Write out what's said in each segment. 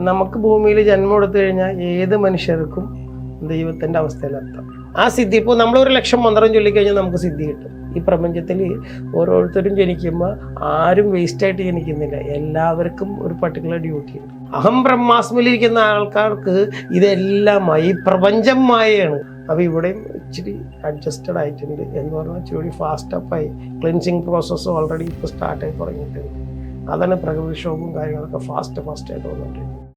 നമുക്ക് ഭൂമിയിൽ ജന്മം എടുത്തു കഴിഞ്ഞാൽ ഏത് മനുഷ്യർക്കും ദൈവത്തിന്റെ അവസ്ഥയിലെത്താം ആ സിദ്ധി ഇപ്പോൾ നമ്മളൊരു ലക്ഷം മന്ത്രം ചൊല്ലിക്കഴിഞ്ഞാൽ നമുക്ക് സിദ്ധി കിട്ടും. ഈ പ്രപഞ്ചത്തിൽ ഓരോരുത്തരും ജനിക്കുമ്പോൾ ആരും വേസ്റ്റായിട്ട് ജനിക്കുന്നില്ല. എല്ലാവർക്കും ഒരു പർട്ടിക്കുലർ ഡ്യൂട്ടി ഉണ്ട്. അഹം ബ്രഹ്മാസ്മിലിരിക്കുന്ന ആൾക്കാർക്ക് ഇതെല്ലാമായി പ്രപഞ്ചം മായയാണ്. അപ്പോൾ ഇവിടെയും ഇച്ചിരി അഡ്ജസ്റ്റഡ് ആയിട്ടുണ്ട് എന്ന് പറഞ്ഞാൽ ഇച്ചിരി ഫാസ്റ്റ് അപ്പായി ക്ലിൻസിങ് പ്രോസസ്സ് ഓൾറെഡി ഇപ്പോൾ സ്റ്റാർട്ടായി തുടങ്ങിയിട്ടുണ്ട്. അതാണ് പ്രകൃതിക്ഷോഭവും കാര്യങ്ങളൊക്കെ ഫാസ്റ്റ് ഫാസ്റ്റായിട്ട് വന്നിട്ടുണ്ട്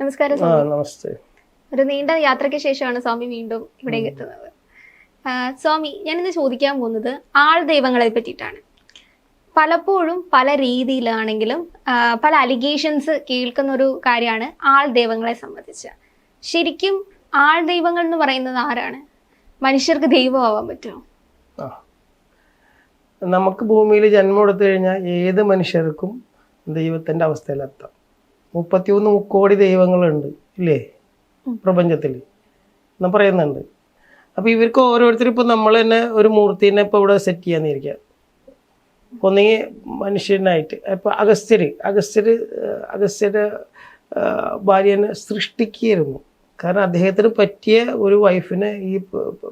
നമസ്കാരം നമസ്തേ. ഒരു നീണ്ട യാത്രയ്ക്ക് ശേഷമാണ് സ്വാമി വീണ്ടും ഇവിടേക്ക് എത്തുന്നത്. സ്വാമി സ്വാമി ഞാനിന്ന് ചോദിക്കാൻ പോകുന്നത് ആൾ ദൈവങ്ങളെ പറ്റിയിട്ടാണ്. പലപ്പോഴും പല രീതിയിലാണെങ്കിലും പല അലിഗേഷൻസ് കേൾക്കുന്ന ഒരു കാര്യമാണ് ആൾ ദൈവങ്ങളെ സംബന്ധിച്ച്. ശരിക്കും ആൾ ദൈവങ്ങൾ എന്ന് പറയുന്നത് ആരാണ്? മനുഷ്യർക്ക് ദൈവമാവാൻ പറ്റുമോ? നമുക്ക് ഭൂമിയിൽ ജന്മം എടുത്തു കഴിഞ്ഞാൽ ഏത് മനുഷ്യർക്കും ദൈവത്തിന്റെ അവസ്ഥയിലെത്താം മുപ്പത്തിയൊന്ന് മുക്കോടി ദൈവങ്ങളുണ്ട് ഇല്ലേ? പ്രപഞ്ചത്തിൽ എന്ന് പറയുന്നുണ്ട്. അപ്പോൾ ഇവർക്ക് ഓരോരുത്തരും ഇപ്പോൾ നമ്മൾ തന്നെ ഒരു മൂർത്തിനെ ഇപ്പോൾ ഇവിടെ സെറ്റ് ചെയ്യാന്നിരിക്കുക ഒന്നെങ്കിൽ മനുഷ്യനായിട്ട്. ഇപ്പോൾ അഗസ്ത്യർ അഗസ്ത്യർ അഗസ്ത്യർ ഭാര്യനെ സൃഷ്ടിക്കുകയായിരുന്നു. കാരണം അദ്ദേഹത്തിന് പറ്റിയ ഒരു വൈഫിനെ ഈ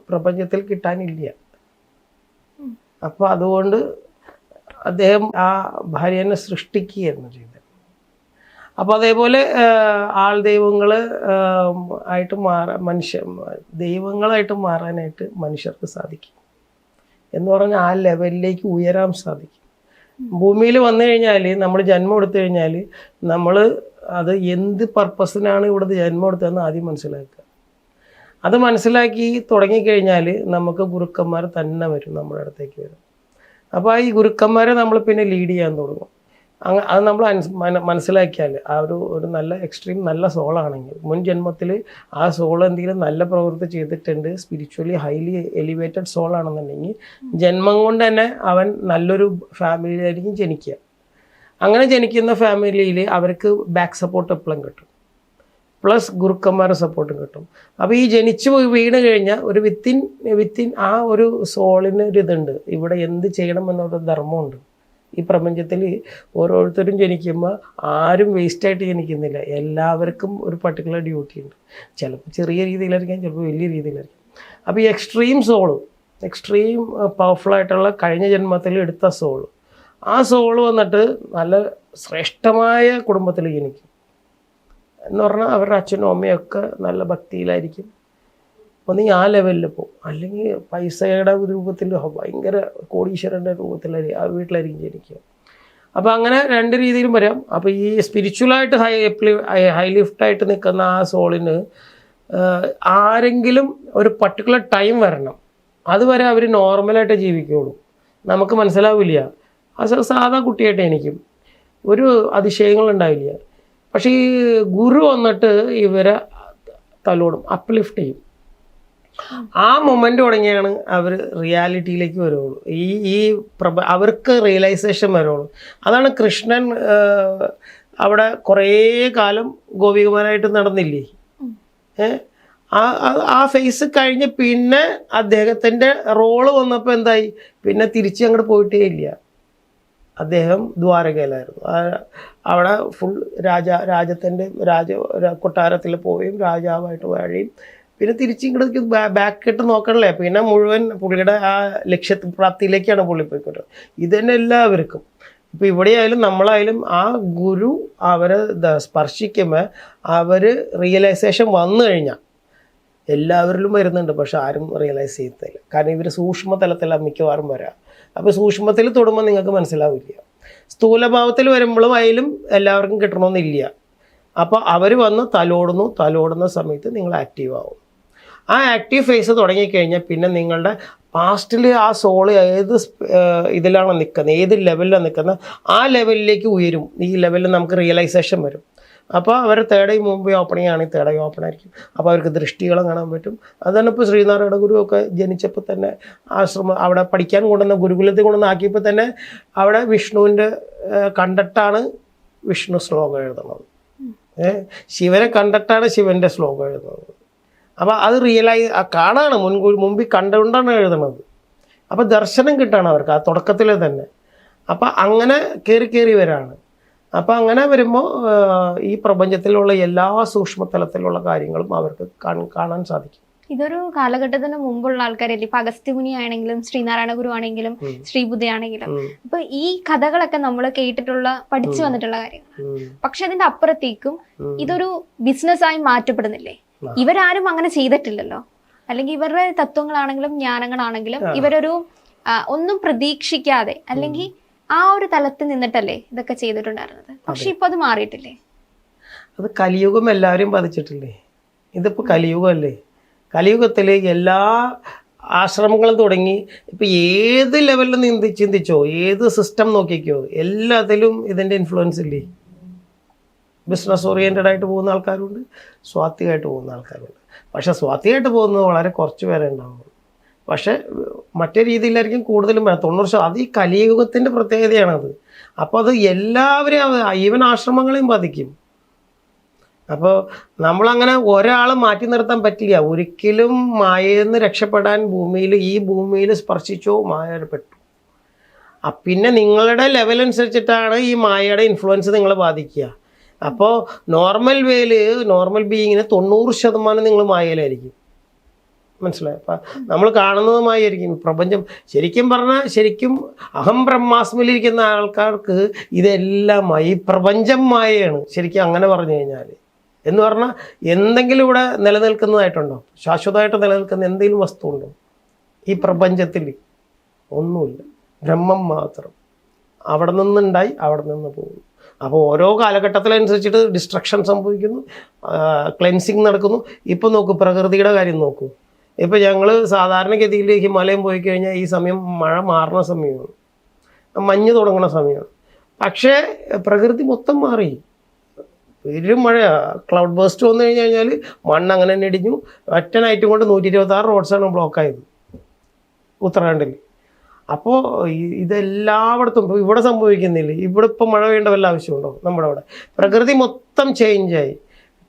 പ്രപഞ്ചത്തിൽ കിട്ടാനില്ല. അപ്പോൾ അതുകൊണ്ട് അദ്ദേഹം ആ ഭാര്യനെ സൃഷ്ടിക്കുകയായിരുന്നു ചെയ്തത് അപ്പോൾ അതേപോലെ ആൾ ദൈവങ്ങൾ ആയിട്ട് മാറാൻ മനുഷ്യ ദൈവങ്ങളായിട്ട് മാറാനായിട്ട് മനുഷ്യർക്ക് സാധിക്കും. എന്ന് പറഞ്ഞാൽ ആ ലെവലിലേക്ക് ഉയരാൻ സാധിക്കും. ഭൂമിയിൽ വന്നു കഴിഞ്ഞാൽ നമ്മൾ ജന്മം എടുത്തു കഴിഞ്ഞാൽ നമ്മൾ അത് എന്ത് പർപ്പസിനാണ് ഇവിടെ ജന്മം എടുത്തതെന്ന് ആദ്യം മനസ്സിലാക്കുക. അത് മനസ്സിലാക്കി തുടങ്ങിക്കഴിഞ്ഞാൽ നമുക്ക് ഗുരുക്കന്മാർ തന്നെ വരും നമ്മുടെ അടുത്തേക്ക് വരും അപ്പോൾ ഈ ഗുരുക്കന്മാരെ നമ്മൾ പിന്നെ ലീഡ് ചെയ്യാൻ തുടങ്ങും. അങ്ങ അത് നമ്മൾ മനസ്സിലാക്കിയാൽ ആ ഒരു ഒരു നല്ല എക്സ്ട്രീം നല്ല സോളാണെങ്കിൽ മുൻ ജന്മത്തിൽ ആ സോൾ എന്തെങ്കിലും നല്ല പ്രവൃത്തി ചെയ്തിട്ടുണ്ട് സ്പിരിച്വലി ഹൈലി എലിവേറ്റഡ് സോൾ ആണെന്നുണ്ടെങ്കിൽ ജന്മം കൊണ്ട് തന്നെ അവൻ നല്ലൊരു ഫാമിലിയിലായിരിക്കും ജനിക്കുക അങ്ങനെ ജനിക്കുന്ന ഫാമിലിയിൽ അവർക്ക് ബാക്ക് സപ്പോർട്ട് എപ്പോഴും കിട്ടും. പ്ലസ് ഗുരുക്കന്മാരുടെ സപ്പോർട്ടും കിട്ടും. അപ്പോൾ ഈ ജനിച്ചു പോയി വീണ് കഴിഞ്ഞാൽ ഒരു വിത്തിൻ വിത്തിൻ ആ ഒരു സോളിന് ഒരു ഇതുണ്ട്. ഇവിടെ എന്ത് ചെയ്യണം എന്നൊരു ധർമ്മമുണ്ട്. ഈ പ്രപഞ്ചത്തിൽ ഓരോരുത്തരും ജനിക്കുമ്പോൾ ആരും വേസ്റ്റായിട്ട് ജനിക്കുന്നില്ല. എല്ലാവർക്കും ഒരു പർട്ടിക്കുലർ ഡ്യൂട്ടി ഉണ്ട്. ചിലപ്പോൾ ചെറിയ രീതിയിലായിരിക്കാം ചിലപ്പോൾ വലിയ രീതിയിലായിരിക്കും. അപ്പോൾ ഈ എക്സ്ട്രീം സോൾ എക്സ്ട്രീം പവർഫുള്ളായിട്ടുള്ള കഴിഞ്ഞ ജന്മത്തിൽ എടുത്ത സോൾ ആ സോൾ വന്നിട്ട് നല്ല ശ്രേഷ്ഠമായ കുടുംബത്തിൽ ജനിക്കും. എന്ന് പറഞ്ഞാൽ അവരുടെ അച്ഛനും അമ്മയൊക്കെ നല്ല ഭക്തിയിലായിരിക്കും. ഒന്ന് ആ ലെവലിൽ പോകും അല്ലെങ്കിൽ പൈസയുടെ രൂപത്തിൽ ഭയങ്കര കോടീശ്വരന്റെ രൂപത്തിലായിരിക്കും ആ വീട്ടിലായിരിക്കും ജനിക്കുക. അപ്പോൾ അങ്ങനെ രണ്ട് രീതിയിലും വരാം. അപ്പോൾ ഈ സ്പിരിച്വലായിട്ട് ഹൈ ഹൈ ലിഫ്റ്റായിട്ട് നിൽക്കുന്ന ആ സോളിന് ആരെങ്കിലും ഒരു പർട്ടിക്കുലർ ടൈം വരണം. അതുവരെ അവർ നോർമലായിട്ട് ജീവിക്കുകയുള്ളൂ. നമുക്ക് മനസ്സിലാവില്ല. അത് സാധാ കുട്ടിയായിട്ട് എനിക്കും ഒരു അതിശയങ്ങളുണ്ടാവില്ല. പക്ഷേ ഈ ഗുരു വന്നിട്ട് ഇവരെ തലോടും അപ്ലിഫ്റ്റ് ചെയ്യും. ആ മൊമെന്റ് തുടങ്ങിയാണ് അവർ റിയാലിറ്റിയിലേക്ക് വരുള്ളൂ. ഈ ഈ പ്രഭ അവർക്ക് റിയലൈസേഷൻ വരുള്ളൂ. അതാണ് കൃഷ്ണൻ അവിടെ കുറേ കാലം ഗോപികുമാരായിട്ട് നടന്നില്ലേ? ആ ആ- ഫേസ് കഴിഞ്ഞ് പിന്നെ അദ്ദേഹത്തിന്റെ റോൾ വന്നപ്പോൾ എന്തായി? പിന്നെ തിരിച്ച് അങ്ങോട്ട് പോയിട്ടേ ഇല്ല. അദ്ദേഹം ദ്വാരകയിലായിരുന്നു. അവിടെ ഫുൾ രാജ രാജ്യത്തിന്റെ രാജ കൊട്ടാരത്തിൽ പോവുകയും രാജാവായിട്ട് വാഴുകയും പിന്നെ തിരിച്ച് ഇങ്ങോട്ട് ബാക്ക് ഇട്ട് നോക്കണല്ലേ? പിന്നെ മുഴുവൻ പുള്ളിയുടെ ആ ലക്ഷ്യ പ്രാപ്തിയിലേക്കാണ് പുള്ളി പോയിക്കൊണ്ടത് ഇത് തന്നെ എല്ലാവർക്കും. ഇപ്പം ഇവിടെയായാലും നമ്മളായാലും ആ ഗുരു അവരെ സ്പർശിക്കുമ്പോൾ അവർ റിയലൈസേഷൻ വന്നു കഴിഞ്ഞാൽ എല്ലാവരിലും വരുന്നുണ്ട് പക്ഷെ ആരും റിയലൈസ് ചെയ്യത്തില്ല. കാരണം ഇവർ സൂക്ഷ്മ തലത്തിലാണ് മിക്കവാറും വരാം. അപ്പോൾ സൂക്ഷ്മത്തിൽ തൊടുമ്പോൾ നിങ്ങൾക്ക് മനസ്സിലാവില്ല. സ്ഥൂലഭാവത്തിൽ വരുമ്പോഴും അതിലും എല്ലാവർക്കും കിട്ടണമെന്നില്ല. അപ്പോൾ അവർ വന്ന് തലോടുന്നു തലോടുന്ന സമയത്ത് നിങ്ങൾ ആക്റ്റീവ് ആവും. ആ ആക്റ്റീവ് ഫേസ് തുടങ്ങിക്കഴിഞ്ഞാൽ പിന്നെ നിങ്ങളുടെ പാസ്റ്റിൽ ആ സോൾ ഏത് ഇതിലാണ് നിൽക്കുന്നത് ഏത് ലെവലിലാണ് നിൽക്കുന്നത് ആ ലെവലിലേക്ക് ഉയരും. ഈ ലെവലിൽ നമുക്ക് റിയലൈസേഷൻ വരും. അപ്പോൾ അവർ തേർഡ് ഐ മുമ്പ് ഓപ്പണിംഗ് ആണെങ്കിൽ തേർഡ് ഓപ്പൺ ആയിരിക്കും. അപ്പോൾ അവർക്ക് ദൃഷ്ടികളും കാണാൻ പറ്റും. അതാണ് ഇപ്പോൾ ശ്രീനാരായണ ഗുരു ഒക്കെ ജനിച്ചപ്പോൾ തന്നെ ആശ്രമം അവിടെ പഠിക്കാൻ കൊണ്ടുവന്ന ഗുരുകുലത്തിൽ കൊണ്ടുവന്ന് ആക്കിയപ്പോൾ തന്നെ അവിടെ വിഷ്ണുവിന്റെ കണ്ടിട്ടാണ് വിഷ്ണു ശ്ലോകം എഴുതുന്നത്. ശിവനെ കണ്ടിട്ടാണ് ശിവന്റെ ശ്ലോകം എഴുതുന്നത്. അപ്പോൾ അത് റിയലൈസ് ആ കാണാണ് മുൻകൂർ മുമ്പിൽ കണ്ടുകൊണ്ടാണ് എഴുതുന്നത് അപ്പോൾ ദർശനം കിട്ടാണ് അവർക്ക് ആ തുടക്കത്തിൽ തന്നെ. അപ്പോൾ അങ്ങനെ കയറി കയറി വരാണ്. അപ്പോൾ അങ്ങനെ വരുമ്പോൾ ഈ പ്രപഞ്ചത്തിലുള്ള എല്ലാ സൂക്ഷ്മതലത്തിലുള്ള കാര്യങ്ങളും അവർക്ക് കാണാൻ സാധിക്കും. ഇതൊരു കാലഘട്ടത്തിന് മുമ്പുള്ള ആൾക്കാരല്ലേ ഇപ്പൊ അഗസ്ത്യമുനി ആണെങ്കിലും ശ്രീനാരായണ ഗുരു ആണെങ്കിലും ഉം. ശ്രീബുദ്ധ ആണെങ്കിലും. അപ്പൊ ഈ കഥകളൊക്കെ നമ്മൾ കേട്ടിട്ടുള്ള പഠിച്ചു വന്നിട്ടുള്ള കാര്യങ്ങൾ പക്ഷെ അതിന്റെ അപ്പുറത്തേക്കും ഇതൊരു ബിസിനസ്സായി മാറ്റപ്പെടുന്നില്ലേ. ഇവരാരും അങ്ങനെ ചെയ്തിട്ടില്ലല്ലോ. അല്ലെങ്കിൽ ഇവരുടെ തത്വങ്ങളാണെങ്കിലും ജ്ഞാനങ്ങളാണെങ്കിലും ഇവരൊരു ഒന്നും പ്രതീക്ഷിക്കാതെ അല്ലെങ്കിൽ ആ ഒരു തലത്തിൽ നിന്നിട്ടല്ലേ ഇതൊക്കെ ചെയ്തിട്ടുണ്ടായിരുന്നത്. പക്ഷെ ഇപ്പൊ അത് മാറിയിട്ടില്ലേ? അത് കലിയുഗം എല്ലാവരും ബാധിച്ചിട്ടില്ലേ? ഇതിപ്പോൾ കലിയുഗമല്ലേ? കലിയുഗത്തിൽ എല്ലാ ആശ്രമങ്ങളും തുടങ്ങി ഇപ്പം ഏത് ലെവലിൽ നിന്ന് ചിന്തിച്ചോ ഏത് സിസ്റ്റം നോക്കിക്കോ എല്ലാത്തിലും ഇതിന്റെ ഇൻഫ്ലുവൻസ് ഇല്ലേ? ബിസിനസ് ഓറിയന്റഡ് ആയിട്ട് പോകുന്ന ആൾക്കാരുണ്ട് സ്വാത്തികമായിട്ട് പോകുന്ന ആൾക്കാരുണ്ട്. പക്ഷേ സ്വാത്തികമായിട്ട് പോകുന്നത് വളരെ കുറച്ച് പേരെ ഉണ്ടാവുള്ളൂ. പക്ഷേ മറ്റേ രീതിയിലായിരിക്കും കൂടുതലും തൊണ്ണൂറ് ശതമാനം അത് ഈ കലിയുഗത്തിന്റെ പ്രത്യേകതയാണത് അപ്പോൾ അത് എല്ലാവരെയും ഈവൻ ആശ്രമങ്ങളെയും ബാധിക്കും. അപ്പോൾ നമ്മളങ്ങനെ ഒരാളെ മാറ്റി നിർത്താൻ പറ്റില്ല. ഒരിക്കലും മായയിൽ രക്ഷപ്പെടാൻ ഭൂമിയിൽ ഈ ഭൂമിയിൽ സ്പർശിച്ചോ മായപ്പെട്ടു പിന്നെ നിങ്ങളുടെ ലെവൽ അനുസരിച്ചിട്ടാണ് ഈ മായയുടെ ഇൻഫ്ലുവൻസ് നിങ്ങളെ ബാധിക്കുക. അപ്പോൾ നോർമൽ വേയിൽ നോർമൽ ബീയിങ്ങിന് തൊണ്ണൂറ് ശതമാനം നിങ്ങൾ മായയിലായിരിക്കും മനസ്സിലായി? അപ്പം നമ്മൾ കാണുന്നതുമായിരിക്കും പ്രപഞ്ചം ശരിക്കും പറഞ്ഞാൽ ശരിക്കും അഹം ബ്രഹ്മാസ്മിലിരിക്കുന്ന ആൾക്കാർക്ക് ഇതെല്ലാം ഈ പ്രപഞ്ചം മായയാണ്. ശരിക്കും അങ്ങനെ പറഞ്ഞു കഴിഞ്ഞാൽ എന്ന് പറഞ്ഞാൽ എന്തെങ്കിലും ഇവിടെ നിലനിൽക്കുന്നതായിട്ടുണ്ടോ? ശാശ്വതമായിട്ട് നിലനിൽക്കുന്ന എന്തെങ്കിലും വസ്തു ഉണ്ടോ ഈ പ്രപഞ്ചത്തിൽ ഒന്നുമില്ല. ബ്രഹ്മം മാത്രം. അവിടെ നിന്നുണ്ടായി അവിടെ നിന്ന് പോകുന്നു. അപ്പോൾ ഓരോ കാലഘട്ടത്തിലനുസരിച്ചിട്ട് ഡിസ്ട്രക്ഷൻ സംഭവിക്കുന്നു ക്ലെൻസിങ് നടക്കുന്നു. ഇപ്പോൾ നോക്കൂ പ്രകൃതിയുടെ കാര്യം നോക്കൂ. ഇപ്പോൾ ഞങ്ങൾ സാധാരണഗതിയിൽ ഹിമാലയം പോയി കഴിഞ്ഞാൽ ഈ സമയം മഴ മാറുന്ന സമയമാണ്. മഞ്ഞ് തുടങ്ങുന്ന സമയമാണ്. പക്ഷേ പ്രകൃതി മൊത്തം മാറി. വലിയ മഴ ക്ലൗഡ് ബേസ്റ്റ് വന്നു കഴിഞ്ഞ് കഴിഞ്ഞാൽ മണ്ണ് അങ്ങനെ തന്നെ ഇടിഞ്ഞു. ഒറ്റ നൈറ്റും കൊണ്ട് നൂറ്റി ഇരുപത്തി ആറ് റോഡ്സാണ് ബ്ലോക്കായത് ഉത്തരാഖണ്ഡിൽ അപ്പോൾ ഇതെല്ലായിടത്തും ഇപ്പോൾ ഇവിടെ സംഭവിക്കുന്നില്ല? ഇവിടെ ഇപ്പോൾ മഴ വേണ്ട വല്ല ആവശ്യമുണ്ടോ നമ്മുടെ അവിടെ? പ്രകൃതി മൊത്തം ചേഞ്ചായി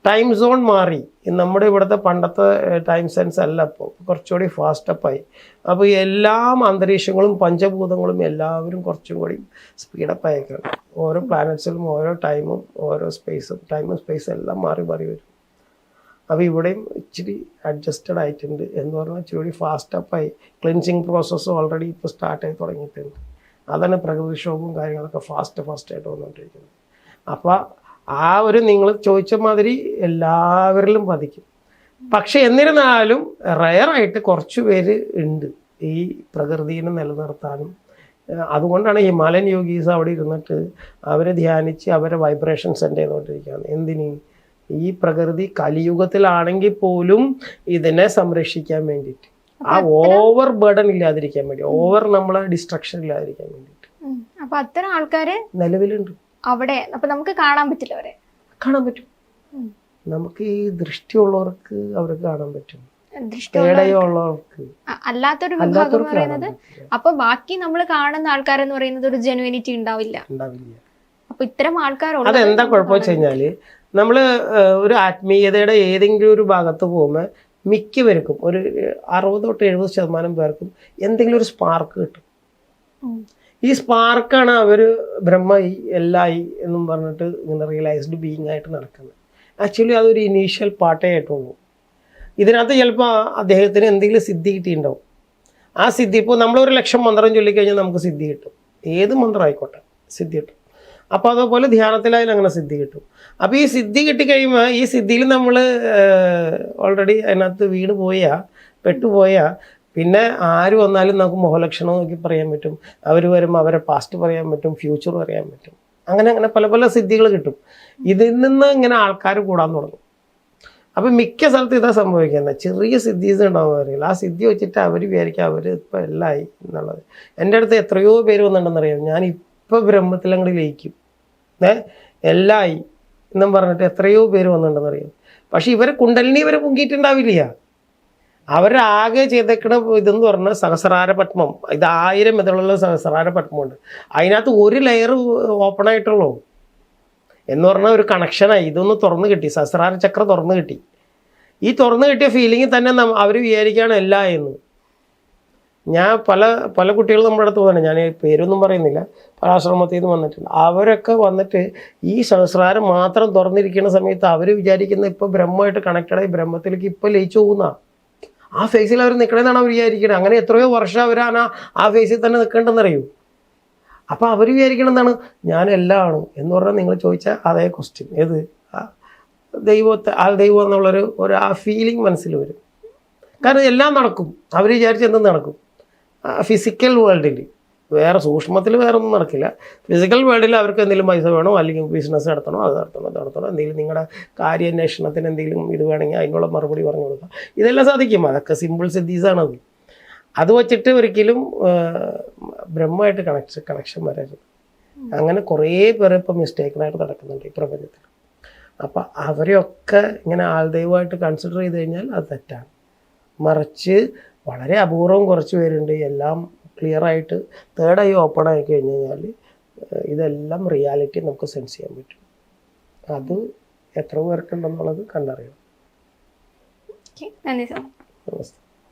ടൈം സോൺ മാറി. നമ്മുടെ ഇവിടുത്തെ പണ്ടത്തെ ടൈം സെൻസ് അല്ല ഇപ്പോൾ കുറച്ചുകൂടി ഫാസ്റ്റപ്പായി അപ്പോൾ എല്ലാ അന്തരീക്ഷങ്ങളും പഞ്ചഭൂതങ്ങളും എല്ലാവരും കുറച്ചും കൂടി സ്പീഡപ്പ് ഓരോ പ്ലാനറ്റ്സിലും ഓരോ ടൈമും ഓരോ സ്പേസും ടൈമും സ്പേസും എല്ലാം മാറി മാറി വരും. അപ്പോൾ ഇവിടെയും ഇച്ചിരി അഡ്ജസ്റ്റഡ് ആയിട്ടുണ്ട്. എന്ന് പറഞ്ഞാൽ ഇച്ചിരി കൂടി ഫാസ്റ്റപ്പായി ക്ലിൻസിങ് പ്രോസസ്സ് ഓൾറെഡി ഇപ്പോൾ സ്റ്റാർട്ട് ആയി തുടങ്ങിയിട്ടുണ്ട്. അതാണ് പ്രകൃതിക്ഷോഭവും കാര്യങ്ങളൊക്കെ ഫാസ്റ്റ് ഫാസ്റ്റായിട്ട് വന്നുകൊണ്ടിരിക്കുന്നത് അപ്പോൾ ആ ഒരു നിങ്ങൾ ചോദിച്ച മാതിരി എല്ലാവരിലും പതിക്കും. പക്ഷെ എന്നിരുന്നാലും റയറായിട്ട് കുറച്ച് പേര് ഉണ്ട് ഈ പ്രകൃതിയെ നിലനിർത്താനും. അതുകൊണ്ടാണ് ഹിമാലയൻ യോഗീസ് അവിടെ ഇരുന്നിട്ട് അവരെ ധ്യാനിച്ച് അവരെ വൈബ്രേഷൻ സെൻഡ് ചെയ്തുകൊണ്ടിരിക്കുകയാണ് എന്തിന്? ഈ പ്രകൃതി കലിയുഗത്തിലാണെങ്കിൽ പോലും ഇതിനെ സംരക്ഷിക്കാൻ വേണ്ടിയിട്ട്. ആ ഓവർ ബർഡൻ ഇല്ലാതിരിക്കാൻ വേണ്ടി ഓവർ നമ്മളെ ഡിസ്ട്രക്ഷൻ ഇല്ലാതിരിക്കാൻ വേണ്ടിയിട്ട്. അപ്പൊ അത്തരം ആൾക്കാര് നിലവിലുണ്ട്. അവിടെ അപ്പൊ നമുക്ക് കാണാൻ പറ്റില്ല അവരെ. കാണാൻ പറ്റും. നമുക്ക് ഈ ദൃഷ്ടിയുള്ളവർക്ക് അവർക്ക് കാണാൻ പറ്റും. അല്ലാത്തൊരു വിഭാഗം എന്ന് പറയുന്നത് അപ്പൊ ബാക്കി നമ്മൾ കാണുന്ന ആൾക്കാരെന്ന് പറയുന്നത് ഒരു ജെനുവിനിറ്റി ഉണ്ടാവില്ല. അപ്പൊ ഇത്തരം ആൾക്കാരുള്ളത് അതെന്താ കുഴപ്പം വെച്ച് കഴിഞ്ഞാൽ നമ്മൾ ഒരു ആത്മീയതയുടെ ഏതെങ്കിലും ഒരു ഭാഗത്ത് പോകുമ്പോൾ മിക്കവർക്കും ഒരു അറുപത് തൊട്ട് എഴുപത് ശതമാനം പേർക്കും എന്തെങ്കിലും ഒരു സ്പാർക്ക് കിട്ടും. ഈ സ്പാർക്കാണ് അവർ ബ്രഹ്മായി എല്ലായി എന്നും പറഞ്ഞിട്ട് ഇങ്ങനെ റിയലൈസ്ഡ് ബീയിങ് ആയിട്ട് നടക്കുന്നത്. ആക്ച്വലി അതൊരു ഇനീഷ്യൽ പാട്ടേ ആയിട്ടുള്ളൂ. ഇതിനകത്ത് ചിലപ്പോൾ അദ്ദേഹത്തിന് എന്തെങ്കിലും സിദ്ധി കിട്ടിയിട്ടുണ്ടാവും. ആ സിദ്ധി ഇപ്പോൾ നമ്മളൊരു ലക്ഷം മന്ത്രം ചൊല്ലിക്കഴിഞ്ഞാൽ നമുക്ക് സിദ്ധി കിട്ടും. ഏത് മന്ത്രം ആയിക്കോട്ടെ സിദ്ധി കിട്ടും. അപ്പോൾ അതേപോലെ ധ്യാനത്തിലായാലും അങ്ങനെ സിദ്ധി കിട്ടും. അപ്പോൾ ഈ സിദ്ധി കിട്ടിക്കഴിയുമ്പോൾ ഈ സിദ്ധിയിൽ നമ്മൾ ഓൾറെഡി അതിനകത്ത് വീട് പോയാൽ പെട്ടുപോയാൽ പിന്നെ ആര് വന്നാലും നമുക്ക് മുഖലക്ഷണം നോക്കി പറയാൻ പറ്റും. അവർ വരുമ്പോൾ അവരെ പാസ്റ്റ് പറയാൻ പറ്റും ഫ്യൂച്ചർ പറയാൻ പറ്റും. അങ്ങനെ അങ്ങനെ പല പല സിദ്ധികൾ കിട്ടും. ഇതിൽ നിന്ന് ഇങ്ങനെ ആൾക്കാർ കൂടാൻ തുടങ്ങും. അപ്പം മിക്ക സ്ഥലത്തും ഇതാ സംഭവിക്കുന്നത്. ചെറിയ സിദ്ധീസ് ഉണ്ടാവുമായിരിക്കില്ല ആ സിദ്ധി വെച്ചിട്ട് അവർ വിചാരിക്കുക അവർ ഇപ്പം ആയി എന്നുള്ളത്. എന്റെ അടുത്ത് എത്രയോ പേര് വന്നിട്ടുണ്ടെന്നറിയാം? ഞാൻ ഇപ്പം ബ്രഹ്മത്തിൽ അങ്ങോട്ട് ലയിക്കും. ഏ? എല്ലായി എന്നും പറഞ്ഞിട്ട് എത്രയോ പേര് വന്നിട്ടുണ്ടെന്നറിയാം പക്ഷെ ഇവരെ കുണ്ടലിനി ഇവരെ പൊങ്ങിയിട്ടുണ്ടാവില്ല അവരാകെ ചെയ്തേക്കണ ഇതെന്ന് പറഞ്ഞാൽ സഹസ്രാര പത്മം ഇത് ആയിരം മെതളുള്ള സഹസ്രാര പത്മമുണ്ട്. അതിനകത്ത് ഒരു ലെയർ ഓപ്പൺ ആയിട്ടുള്ളൂ. എന്ന് പറഞ്ഞാൽ ഒരു കണക്ഷനായി ഇതൊന്ന് തുറന്നു കിട്ടി. സഹസ്രാര ചക്രം തുറന്നു കിട്ടി. ഈ തുറന്നു കിട്ടിയ ഫീലിംഗ് തന്നെ അവർ വിചാരിക്കുകയാണ് എല്ലാ എന്ന്. ഞാൻ പല പല കുട്ടികൾ നമ്മുടെ അടുത്ത് വന്നിട്ടുണ്ട്. ഞാൻ പേരൊന്നും പറയുന്നില്ല. പല ആശ്രമത്തിൽ നിന്ന് വന്നിട്ടുണ്ട്. അവരൊക്കെ വന്നിട്ട് ഈ സഹസ്രാരം മാത്രം തുറന്നിരിക്കുന്ന സമയത്ത് അവർ വിചാരിക്കുന്ന ഇപ്പോൾ ബ്രഹ്മമായിട്ട് കണക്റ്റഡായി ബ്രഹ്മത്തിലേക്ക് ഇപ്പോൾ ലയിച്ചു പോകുന്ന ആ ഫേസിൽ അവർ നിൽക്കണമെന്നാണ് അവർ വിചാരിക്കുന്നത് അങ്ങനെ എത്രയോ വർഷം അവരാണ് ആ- ഫേസിൽ തന്നെ നിൽക്കേണ്ടെന്നറിയൂ അപ്പോൾ അവർ വിചാരിക്കണം എന്താണ് ഞാൻ എല്ലാം ആണ് എന്ന് പറഞ്ഞാൽ നിങ്ങൾ ചോദിച്ച അതേ ക്വസ്റ്റ്യൻ ഏത്? ദൈവത്തെ ആ ദൈവം എന്നുള്ളൊരു ഒരു ആ ഫീലിംഗ് മനസ്സിൽ വരും. കാരണം എല്ലാം നടക്കും. അവർ വിചാരിച്ച് എന്തും നടക്കും. ഫിസിക്കൽ വേൾഡിൽ വേറെ സൂക്ഷ്മത്തിൽ വേറെ ഒന്നും നടക്കില്ല. ഫിസിക്കൽ വേൾഡിൽ അവർക്ക് എന്തെങ്കിലും പൈസ വേണോ അല്ലെങ്കിൽ ബിസിനസ് നടത്തണോ അത് നടത്തണോ അത് നടത്തണോ എന്തെങ്കിലും നിങ്ങളുടെ കാര്യാന്വേഷണത്തിന് എന്തെങ്കിലും ഇത് വേണമെങ്കിൽ അതിനുള്ള മറുപടി പറഞ്ഞു കൊടുക്കുക ഇതെല്ലാം സാധിക്കും. അതൊക്കെ സിമ്പിൾ സിദ്ധീസാണത് അത്. വച്ചിട്ട് ഒരിക്കലും ബ്രഹ്മമായിട്ട് കണക്ഷൻ കണക്ഷൻ വരരുത്. അങ്ങനെ കുറേ പേര് ഇപ്പം മിസ്റ്റേക്കിനായിട്ട് നടക്കുന്നുണ്ട് ഈ പ്രപഞ്ചത്തിൽ. അപ്പോൾ അവരെയൊക്കെ ഇങ്ങനെ ആൾദൈവമായിട്ട് കൺസിഡർ ചെയ്ത് കഴിഞ്ഞാൽ അത് തെറ്റാണ്. മറിച്ച് വളരെ അപൂർവം കുറച്ച് പേരുണ്ട്. എല്ലാം ക്ലിയർ ആയിട്ട് തേർഡ് ഐ ഓപ്പൺ ആയി കഴിഞ്ഞ് കഴിഞ്ഞാൽ ഇതെല്ലാം റിയാലിറ്റി നമുക്ക് സെൻസ് ചെയ്യാൻ പറ്റും. അത് എത്ര പേർക്കുണ്ടെന്നുള്ളത് കണ്ടറിയണം. നന്ദി സാർ. നമസ്തേ.